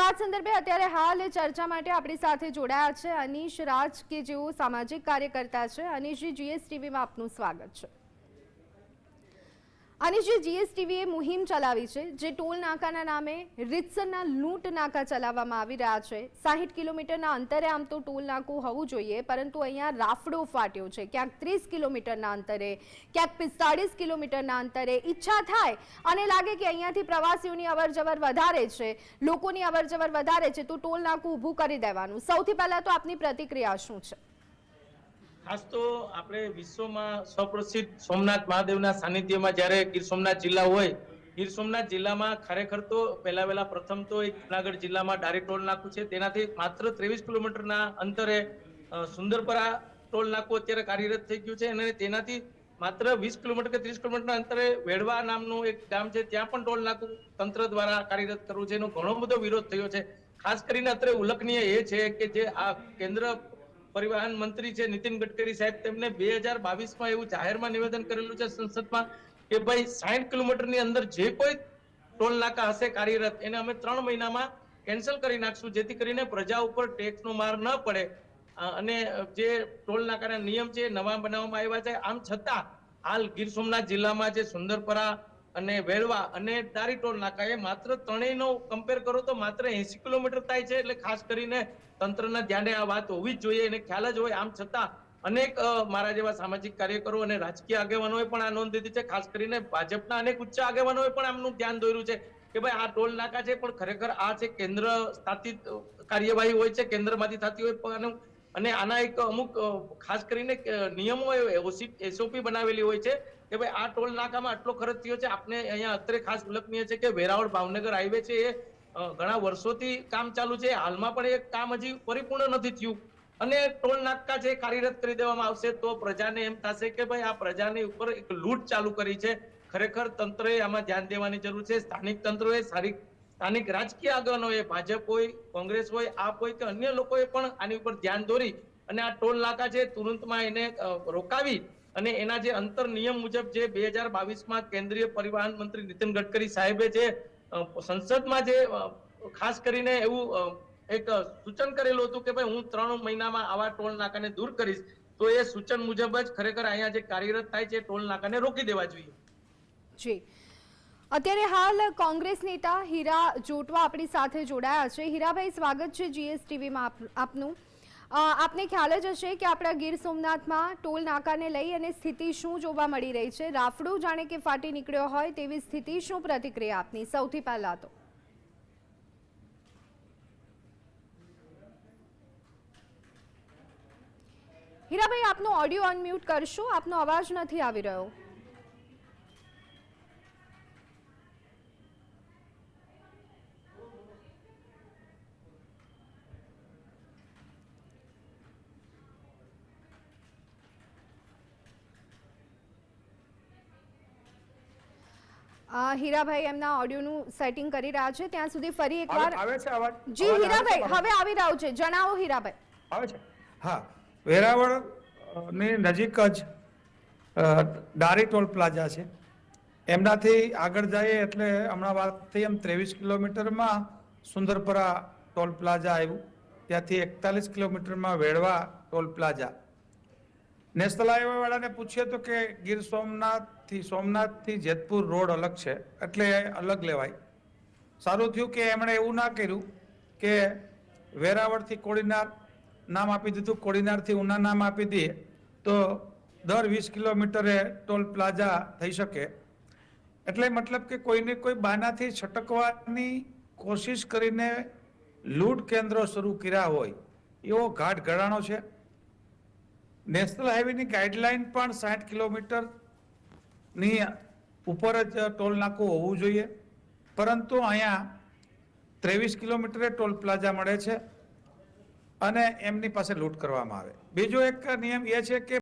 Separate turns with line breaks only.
આ સંદર્ભે અત્યારે હાલ ચર્ચા માટે આપણી સાથે જોડાયા છે અનીશ રાજ, કે જેઓ સામાજિક કાર્યકર્તા છે. અનીશજી જીએસટીવીમાં આપનું સ્વાગત છે. અનીશજી જીએસટીવીએ મુહિમ ચલાવી છે, જે ટોલ નાકાના નામે રીતસરના લૂંટ નાકા ચલાવવામાં આવી રહ્યા છે. સાહીઠ કિલોમીટરના અંતરે આમ તો ટોલ નાકું હોવું જોઈએ, પરંતુ અહીંયા રાફડો ફાટ્યો છે. ક્યાંક ત્રીસ કિલોમીટરના અંતરે, ક્યાંક પિસ્તાળીસ કિલોમીટરના અંતરે ઈચ્છા થાય અને લાગે કે અહીંયાથી પ્રવાસીઓની અવરજવર વધારે છે, લોકોની અવરજવર વધારે છે, તો ટોલ નાકું ઊભું કરી દેવાનું. સૌથી પહેલાં તો આપની પ્રતિક્રિયા શું છે?
ખાસ તો આપણે વિશ્વમાં સૌપ્રસિદ્ધ સોમનાથ મહાદેવના સાનિધ્યમાં જ્યારે ગીર સોમનાથ જિલ્લા હોય, ગીર સોમનાથ જિલ્લામાં ખરેખર તો પહેલા વહેલા પ્રથમ તો એક જુનાગઢ જિલ્લામાં ડાયરેક્ટ ટોલ નાકું છે. તેનાથી માત્ર ત્રેવીસ કિલોમીટરના અંતરે સુંદરપરા ટોલ નાકું અત્યારે કાર્યરત થઈ ગયું છે અને તેનાથી માત્ર વીસ કિલોમીટર કે ત્રીસ કિલોમીટરના અંતરે વેડવા નામનું એક ગામ છે. ત્યાં પણ ટોલ નાકું તંત્ર દ્વારા કાર્યરત કરવું છે. એનો ઘણો બધો વિરોધ થયો છે. ખાસ કરીને અત્યારે ઉલ્લેખનીય એ છે કે જે આ કેન્દ્ર પરિવહન મંત્રી છે નીતિન ગડકરી સાહેબ, તેમને બે હજાર બાવીસમાં એવું જાહેરમાં નિવેદન કરેલું છે સંસદમાં કે ભાઈ સાઠ કિલોમીટરની અંદર જે કોઈ ટોલ નાકા હશે કાર્યરત, એને અમે ત્રણ મહિનામાં કેન્સલ કરી નાખશું, જેથી કરીને પ્રજા ઉપર ટેક્સનો માર ન પડે. અને જે ટોલ નાકાના નિયમ છે નવા બનાવવામાં આવ્યા છે. આમ છતાં હાલ ગીર સોમનાથ જિલ્લામાં જે સુંદરપરા અને વેળવા અને તારી ટોલ નાકા એ માત્ર ત્રણેયનો કમ્પેર કરો તો માત્ર એસી કિલોમીટર થાય છે એટલે ખાસ કરીને તંત્રના ધ્યાને આ વાત હોવી જ જોઈએ એને ખ્યાલ જ હોય. આમ છતાં અનેક મારા જેવા સામાજિક કાર્યકરો અને રાજકીય આગેવાનોએ પણ આ નોંધ લીધી છે. ખાસ કરીને ભાજપના અનેક ઉચ્ચ આગેવાનોએ પણ આમનું ધ્યાન દોર્યું છે કે ભાઈ આ ટોલ નાકા છે પણ ખરેખર આ છે કેન્દ્ર સ્થાપિત કાર્યવાહી હોય છે, કેન્દ્રમાંથી થતી હોય પણ અને આના એક અમુક ખાસ કરીને નિયમો એસઓપી બનાવેલી હોય છે કે ભાઈ આ ટોલ નાકામાં આટલો ખર્ચ થયો છે આપણે અહીંયા અત્રે ખાસ ઉલ્લેખનીય છે કે વેરાવળ ભાવનગર હાઈવે છે એ ઘણા વર્ષોથી કામ ચાલુ છે. હાલમાં પણ એ કામ હજી પરિપૂર્ણ નથી થયું. અને ટોલ નાકા છે કાર્યરત કરી દેવામાં આવશે તો પ્રજાને એમ થશે કે ભાઈ આ પ્રજાની ઉપર એક લૂંટ ચાલુ કરી છે. ખરેખર તંત્રએ આમાં ધ્યાન દેવાની જરૂર છે. સ્થાનિક તંત્રોએ સારી સ્થાનિક રાજકીય આગેવાનોએ, ભાજપ હોય, કોંગ્રેસ હોય, આપ હોય કે અન્ય લોકોએ પણ આની ઉપર ધ્યાન દોરી અને આ ટોલ નાકા છે તુરંતમાં એને રોકાવી અને એના જે અંતર નિયમ મુજબ જે બે હજાર બાવીસમાં કેન્દ્રીય પરિવહન મંત્રી નીતિન ગડકરી સાહેબે જે સંસદમાં જે ખાસ કરીને એવું એક સૂચન કરેલું હતું કે ભાઈ હું ત્રણ મહિનામાં આવા ટોલ નાકાને દૂર કરીશ, તો એ સૂચન મુજબ જ ખરેખર અહીંયા જે કાર્યરત થાય છે ટોલ નાકાને રોકી દેવા જોઈએ.
જી. અત્યારે હાલ કોંગ્રેસ નેતા હીરા જોટવા આપણી સાથે જોડાયા છે. હીરાભાઈ, સ્વાગત છે જીએસટીવીમાં આપ, આપનું. આપને ખ્યાલ જ હશે કે આપણા ગીર સોમનાથમાં ટોલ નાકાને લઈ અને સ્થિતિ શું જોવા મળી રહી છે? રાફડું જાણે કે ફાટી નીકળ્યો હોય તેવી સ્થિતિ શું પ્રતિક્રિયા આપની? સૌથી પહેલા તો. હીરાભાઈ, આપનો ઓડિયો અનમ્યુટ કરશો? આપનો અવાજ નથી આવી રહ્યો. હીરાભાઈ એમના ઓડિયોનું સેટિંગ કરી રહ્યા છે. ત્યાં સુધી ફરી એકવાર
આવે છે અવાજ?
જી હીરાભાઈ હવે આવી રહ્યો છે. જણાવો હીરાભાઈ.
આવે છે? હા. વેરાવળની નજીક જ ડારી ટોલ પ્લાઝા છે. એમનાથી આગળ જઈએ એટલે હમણાં વાત થઈ એમ ત્રેવીસ કિલોમીટરમાં સુંદરપરા ટોલ પ્લાઝા આવ્યું. ત્યાંથી એકતાલીસ કિલોમીટરમાં Vadva toll plaza. National highway વાળાને પૂછીએ તો કે ગીર સોમનાથથી સોમનાથથી જેતપુર રોડ અલગ છે, એટલે અલગ લેવાય. સારું થયું કે એમણે એવું ના કર્યું કે વેરાવળથી કોડીનાર નામ આપી દીધું, કોડીનારથી ઉના નામ આપી દઈએ તો દર વીસ કિલોમીટરે ટોલ પ્લાઝા થઈ શકે. એટલે મતલબ કે કોઈને કોઈ બાનાથી છટકવાની કોશિશ કરીને લૂંટ કેન્દ્રો શરૂ કર્યા હોય, એવો ઘાટ ઘડાણો છે. નેશનલ હાઈવેની ગાઈડલાઈન પણ સાઠ કિલોમીટરની ઉપર જ ટોલ નાકું હોવું જોઈએ. પરંતુ અહીંયા ત્રેવીસ કિલોમીટરે ટોલ પ્લાઝા મળે છે અને એમની પાસે લૂંટ કરવામાં આવે. બીજો એક નિયમ એ છે કે